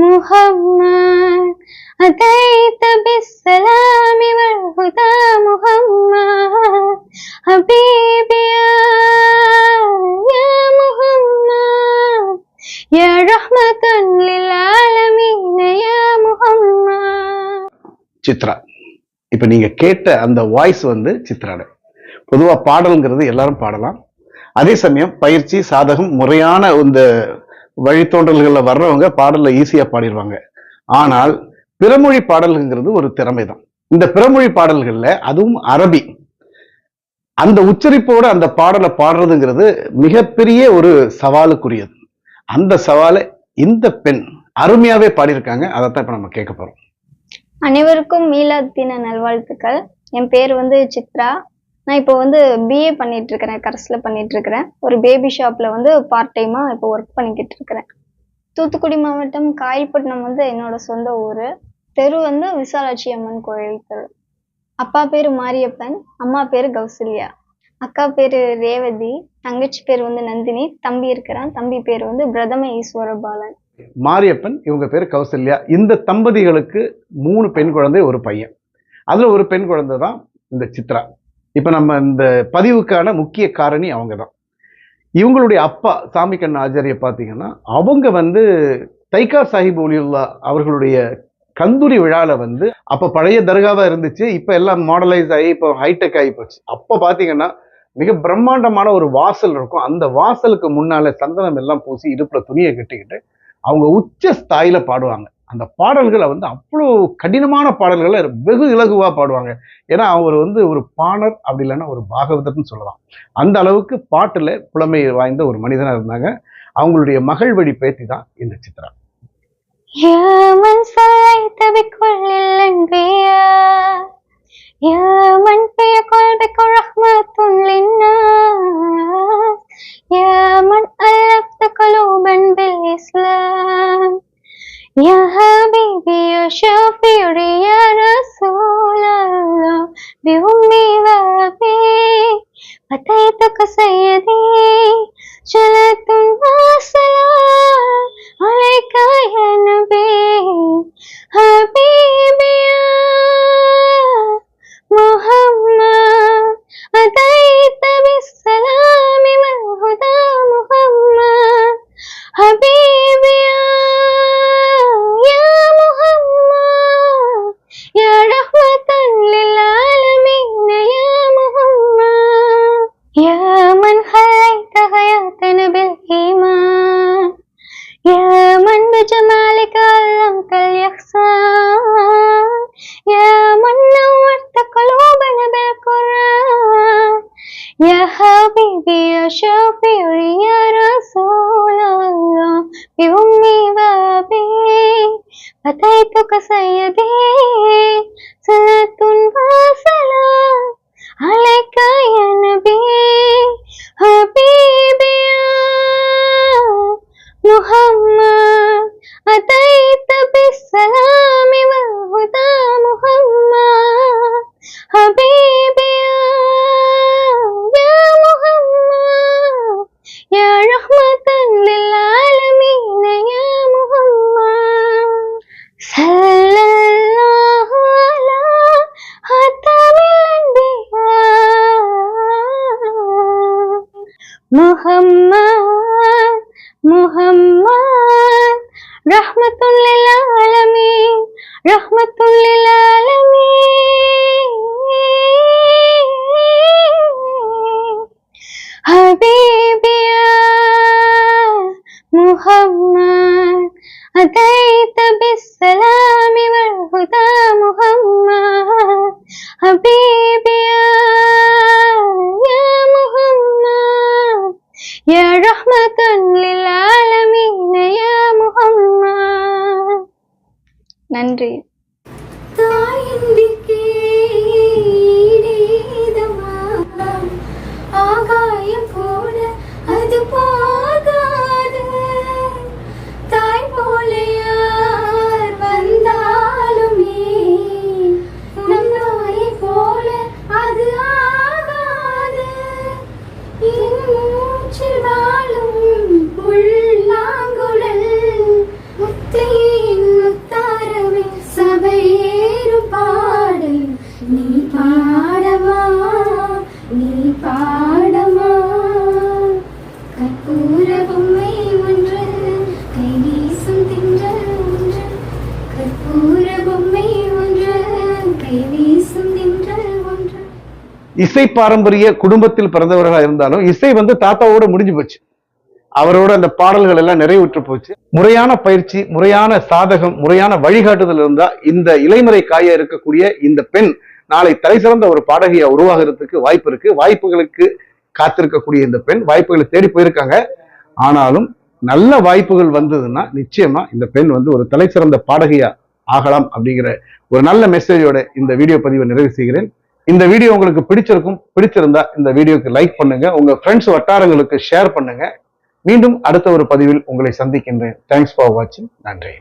محمد أتيت بالسلام والهدى محمد حبيبي يا يا محمد يا رحمة للعالمين يا محمد சித்ரா இப்ப நீங்க கேட்ட அந்த வாய்ஸ் வந்து சித்ராட பொதுவா பாடல்ங்கிறது எல்லாரும் பாடலாம் அதே சமயம் பயிற்சி சாதகம் முறையான இந்த வழித்தோன்றல்களில் வர்றவங்க பாடலில் ஈஸியா பாடிடுவாங்க ஆனால் பிறமொழி பாடல்ங்கிறது ஒரு திறமை தான் இந்த பிறமொழி பாடல்கள்ல அதுவும் அரபி. அந்த உச்சரிப்போட அந்த பாடலை பாடுறதுங்கிறது மிகப்பெரிய ஒரு சவாலுக்குரியது. அந்த சவாலை இந்த பெண் அருமையாவே பாடியிருக்காங்க. அதைத்தான் இப்போ நம்ம கேட்க போறோம். அனைவருக்கும் மீலா தின நல்வாழ்த்துக்கள். என் பேர் வந்து சித்ரா. நான் இப்போ வந்து பிஏ பண்ணிட்டு இருக்கிறேன் கரஸ்ல பண்ணிட்டு இருக்கிறேன் ஒரு பேபி ஷாப்ல வந்து பார்ட் டைமா இப்போ ஒர்க் பண்ணிக்கிட்டு இருக்கிறேன் தூத்துக்குடி மாவட்டம் காயல்பட்டினம் வந்து என்னோட சொந்த ஊர். தெரு வந்து விசாலாட்சி அம்மன் கோயில் தெரு. அப்பா பேர் மாரியப்பன் அம்மா பேரு கௌசல்யா. அக்கா பேரு ரேவதி தங்கச்சி பேர் வந்து நந்தினி தம்பி இருக்கிறான். தம்பி பேர் வந்து பிரதம ஈஸ்வர பாலன் மாரியப்பன் இவங்க பேர் கௌசல்யா. இந்த தம்பதிகளுக்கு மூணு பெண் குழந்தை ஒரு பையன். அதில் ஒரு பெண் குழந்தை தான் இந்த சித்ரா. இப்போ நம்ம இந்த பதிவுக்கான முக்கிய காரணி அவங்க தான் இவங்களுடைய அப்பா சாமி கண்ண ஆச்சாரிய பார்த்தீங்கன்னா அவங்க வந்து தைக்கார் சாஹிப் ஒலியுல்லா அவர்களுடைய கந்தூரி விழாவில் வந்து அப்போ பழைய தர்காவாக இருந்துச்சு இப்போ எல்லாம் மாடலைஸ் ஆகி இப்போ ஹைடெக் ஆகி போச்சு. அப்போ பார்த்தீங்கன்னா மிக பிரம்மாண்டமான ஒரு வாசல் இருக்கும். அந்த வாசலுக்கு முன்னால் சந்தனம் எல்லாம் பூசி இடுப்பில் துணியை கட்டிக்கிட்டு அவங்க உச்ச ஸ்தாயில் பாடுவாங்க. அந்த பாடல்களை வந்து அவ்வளோ கடினமான பாடல்களை வெகு இலகுவாக பாடுவாங்க. ஏன்னா அவர் வந்து ஒரு பாணர் அப்படி இல்லைன்னா ஒரு பாகவதர்னு சொல்லலாம். அந்த அளவுக்கு பாட்டில் புலமை வாய்ந்த ஒரு மனிதனாக இருந்தாங்க. அவங்களுடைய மகள் வழி பேத்தி தான் இந்த Chitra. يا حبيبي يا شفيعي يا رسول الله بأمي وأبي أتيتك سيدي صلاة وسلام عليك يا نبي بجمالك علمت الإحسان يا من نورت قلوبنا بالقرآن. يا حبيبي يا شفيعي يا رسول الله. بأمي وأبي أتيتك سيدي. صلاة وسلام. Muhammad, Muhammad, Rahmatul Lil Alameen, Rahmatul محمد حبيبي يا يا محمد يا رحمة للعالمين يا محمد நன்றி ஆகாயம் நீ பாடமா நீ பாடமா கற்பூர பொம்மை ஒன்று கை வீசும் தின்ற ஒன்று. கற்பூர பொம்மை ஒன்று கை வீசும் தின்ற ஒன்று. இசை பாரம்பரிய குடும்பத்தில் பிறந்தவர்களாக இருந்தாலும் இசை வந்து தாத்தாவோட முடிஞ்சு போச்சு. அவரோட அந்த பாடல்கள் எல்லாம் நிறைவுற்று போச்சு. முறையான பயிற்சி முறையான சாதகம் முறையான வழிகாட்டுதல் இருந்தா இந்த இலைமறை காய இருக்கக்கூடிய இந்த பெண் நாளை தலை சிறந்த ஒரு பாடகியா உருவாகிறதுக்கு வாய்ப்பு இருக்கு. வாய்ப்புகளுக்கு காத்திருக்கக்கூடிய இந்த பெண் வாய்ப்புகளை தேடி போயிருக்காங்க. ஆனாலும் நல்ல வாய்ப்புகள் வந்ததுன்னா நிச்சயமா இந்த பெண் வந்து ஒரு தலை சிறந்த பாடகியா ஆகலாம் அப்படிங்கிற ஒரு நல்ல மெசேஜோட இந்த வீடியோ பதிவை நிறைவு செய்கிறேன். இந்த வீடியோ உங்களுக்கு பிடிச்சிருக்கும் பிடிச்சிருந்தா இந்த வீடியோக்கு லைக் பண்ணுங்க. உங்க ஃப்ரெண்ட்ஸ் வட்டாரங்களுக்கு ஷேர் பண்ணுங்க. மீண்டும் அடுத்த ஒரு பதிவில் உங்களை சந்திக்கின்றேன். தேங்க்ஸ் ஃபார் வாட்சிங் நன்றி.